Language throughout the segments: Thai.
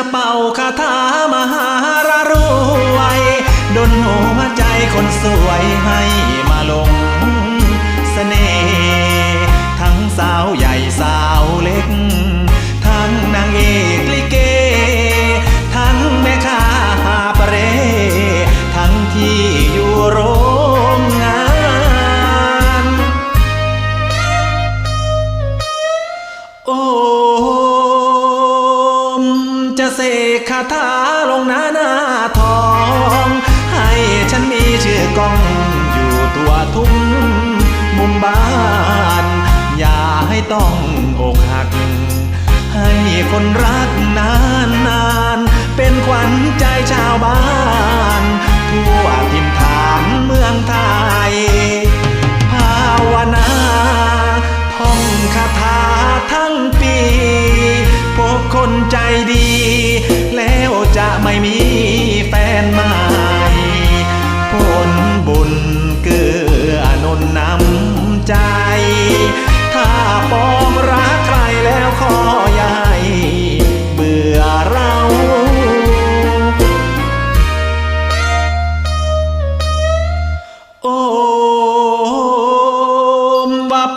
จะเป่าคาถามหารรวยดนหัวใจคนสวยให้ เสกคาถาลงหน้าหน้าทอง ให้ฉันมีชื่อกล้องอยู่ตัวทุกมุมบ้าน อย่าให้ต้องอกหัก ให้คนรักนานนานๆเป็นขวัญใจชาวบ้าน ทั่วทิมฐานเมืองไทย ภาวนาท่องคาถาทั้งปีพบคนใจดี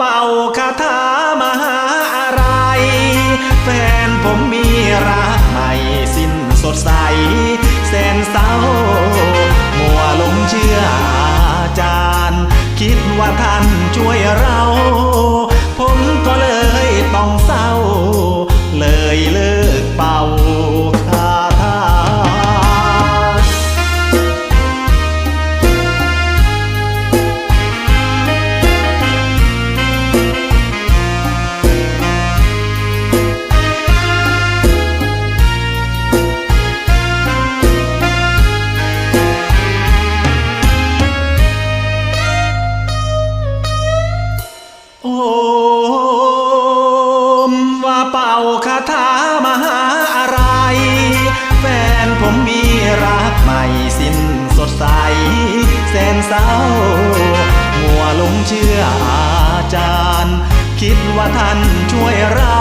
เป่าคาถามหาอะไร แฟนผมมีรักใหม่สิ้นสดใสแสนเศร้า มัวลงเชื่ออาจารย์ คิดว่าท่านช่วยเรา มว่าเป่าคาถามหาอะไร แฟนผมมีรักใหม่สิ้นสดใสแสนเศร้า มัวหลงเชื่ออาจารย์ คิดว่าท่านช่วยเรา